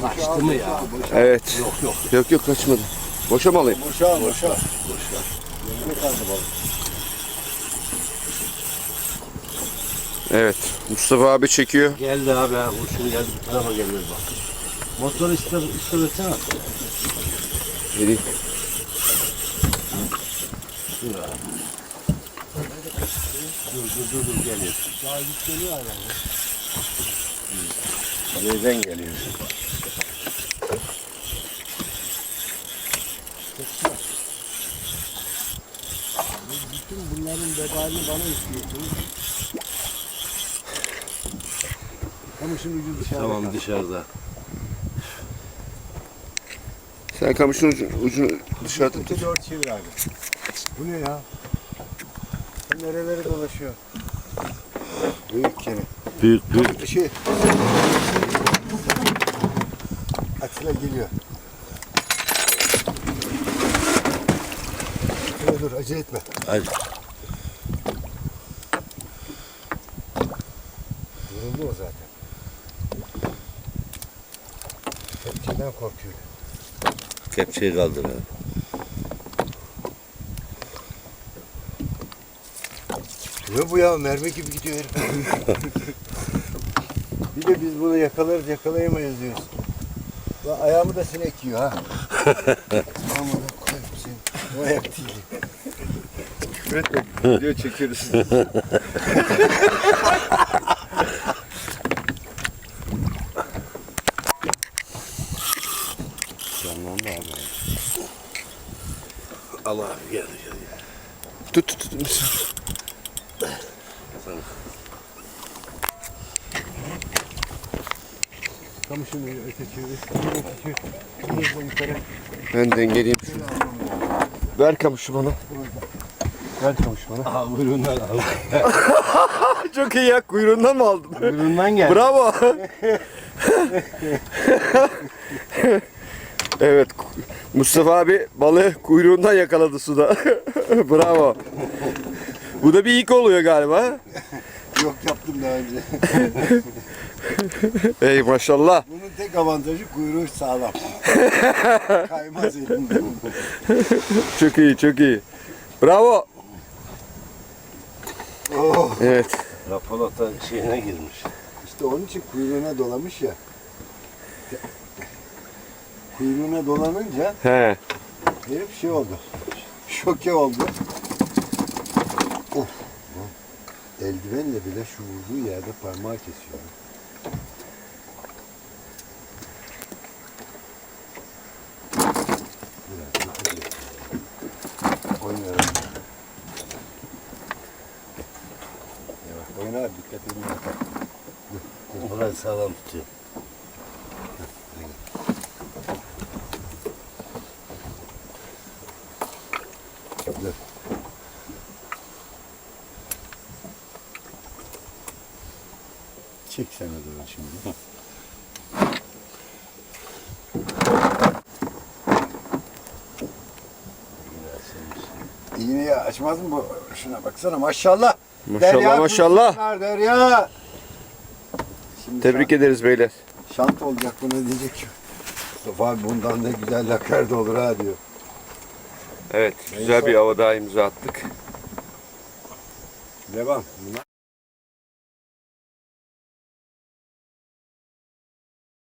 Kaçtı mı ya? Evet. Yok yok. Yok yok kaçmadı. Boşa mı alayım? Boşa boşa. Balık. Evet. Mustafa abi çekiyor. Geldi abi ha. Kurşun geldi bu tarafa geliyor bak. Motoru ister, ister etsene. Vereyim. Dur abi. Dur dur dur dur geliyor. Daha geliyor hala. Nereden geliyor? Bütün bunların vebalini bana istiyorsunuz. Kamışın ucu dışarıda. Tamam dışarıda. Sen kamışın ucu, ucunu dışarıda tut. Dört çevir abi. Bu ne ya? Sen nerelere dolaşıyor? Büyük kere. Büyük büyük. Şey. Atilla geliyor. Dur acele etme. Hadi. Yoruldu o zaten. Kepçeden korkuyor. Kepçeyi kaldır abi. Ne bu ya mermi gibi gidiyor herif. bir de biz bunu yakalarız yakalayamayız diyoruz. Lan ayağımı da sinek yiyor ha. Aman ayak değil. Küfür etme. Video çekiyoruz. Canlandı abi. Allah abi geldi geldi. Tut tut tut. Kamışın öteki, öteki, öteki, yukarı. Ben dengeleyeyim şunu. Ver kamışı bana. Ver kamış bana. Aha kuyruğundan al. Çok iyi ya. Kuyruğundan mı aldın? Kuyruğundan gel. Bravo. evet. Mustafa abi balığı kuyruğundan yakaladı suda. Bravo. Bu da bir ilk oluyor galiba. Yok yaptım daha önce. Ey maşallah. Bunun tek avantajı kuyruğu sağlam. Kaymaz elinden. Çok iyi, çok iyi. Bravo. Oh. Evet. Rapolata şeyine girmiş. İşte onun için kuyruğuna dolamış ya. Kuyruğuna dolanınca He. herif şey oldu. Şoke oldu. Eldivenle bile şu vurduğu yerde parmağı kesiyor. Oynuyorum. Yavaş oyna abi dikkat edin. Burayı sağlam tutuyor. Çek sen doğru şimdi. İğneyi açmaz mı bu? Şuna baksana maşallah. Maşallah, maşallah. kurşunlar, Derya. Şimdi Tebrik ederiz beyler. Şant olacak buna diyecek ki. Mustafa abi bundan da güzel lakar da olur ha diyor. Evet, güzel bir hava daha imza attık. Devam.